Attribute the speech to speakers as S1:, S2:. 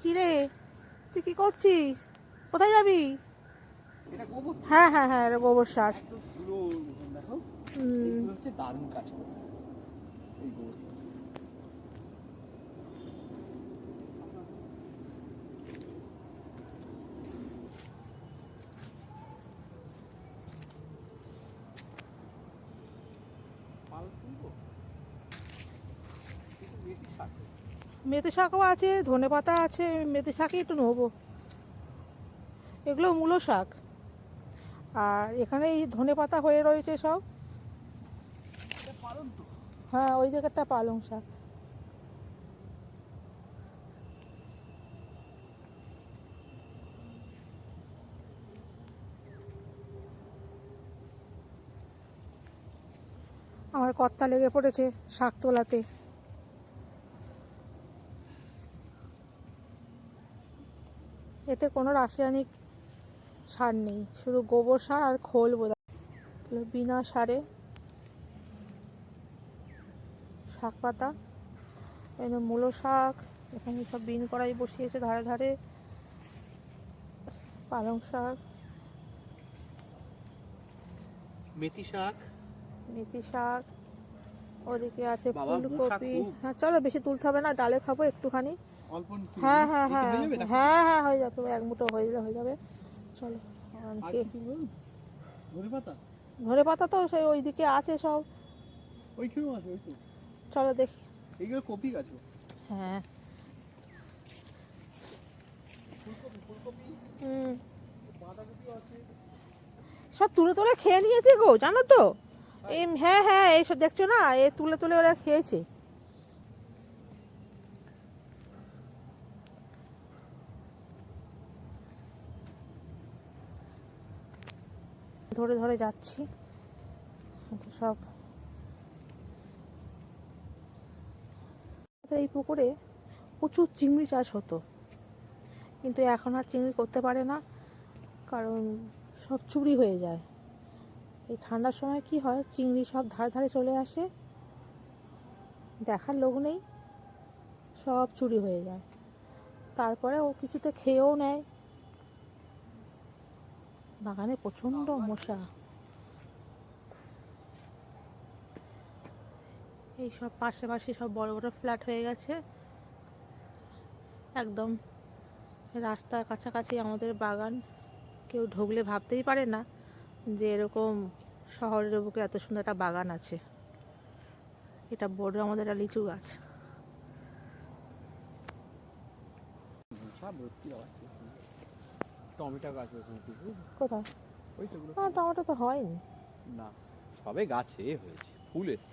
S1: কি রে? তুই কি করছিস? কোথায় যাবি? হ্যাঁ হ্যাঁ হ্যাঁ এটা গোবর সার
S2: দারুণ কাজ করে পাল তুলবো? মেথি
S1: শাকও আছে, ধনে পাতা আছে, মেথি শাকই একটু নেব। এগুলো মূলো শাক। আর এখানে এই ধনে পাতা হয়ে রয়েছে সব। হ্যাঁ ওই জায়গাটা পালং শাক। আমার কর্তা লেগে পড়েছে শাক তোলাতে। এতে কোনো রাসায়নিক সার নেই শুধু গোবর সার আর খোল বোধ বিনা সারে শাক পাতা এখানে মূলো শাক এখানে সব বিন কড়াই বসিয়েছে ধারে ধারে পালং শাক।
S2: মেথি শাক।
S1: মেথি শাক ওদিকে আছে ফুলকপি। হ্যাঁ চলো বেশি তুলতে হবে না ডালে খাব একটুখানি। হ্যাঁ হ্যাঁ হ্যাঁ
S2: হয়ে
S1: হ্যাঁ হ্যাঁ হয়ে যাবে এক মুঠো হয়ে গেলে হয়ে যাবে। চলো?
S2: ধনে পাতা?
S1: তো সেই ওইদিকে আছে সব।
S2: ওইখানেও আছে ওই
S1: চলো দেখি।
S2: এইগুলো কপি গাছ
S1: হ্যাঁ। সব তুলে তুলে খেয়ে নিয়েছে গো জানো তো? এই হ্যাঁ হ্যাঁ এইসব দেখছ না? এ তুলে তুলে ওরা খেয়েছে। ধরে ধরে যাচ্ছি। সব এই পুকুরে প্রচুর চিংড়ি চাষ হতো। কিন্তু এখন আর চিংড়ি করতে পারে না, কারণ সব চুরি হয়ে যায়। এই ঠান্ডার সময় কি হয়, চিংড়ি সব ধারে ধারে চলে আসে, দেখার লোক নেই, সব চুরি হয়ে যায়। তারপরে ও কিছুতে খেয়েও নেয় বাগানে প্রচণ্ড মশা। এই সব পাশে পাশে সব বড় বড় ফ্ল্যাট হয়ে গেছে। একদম রাস্তার কাছাকাছি আমাদের বাগান। কেউ ঢুকলে ভাবতেই পারে না যে এরকম শহরের বুকে এত সুন্দর একটা বাগান আছে। এটা বড় আমাদের একটা লিচু গাছ।
S2: টমেটো গাছ ওখানে কিছু
S1: কোথায়?
S2: ওই তো
S1: হ্যাঁ টমেটো তো হয়নি।
S2: না সবে গাছে হয়েছে ফুল এসছে।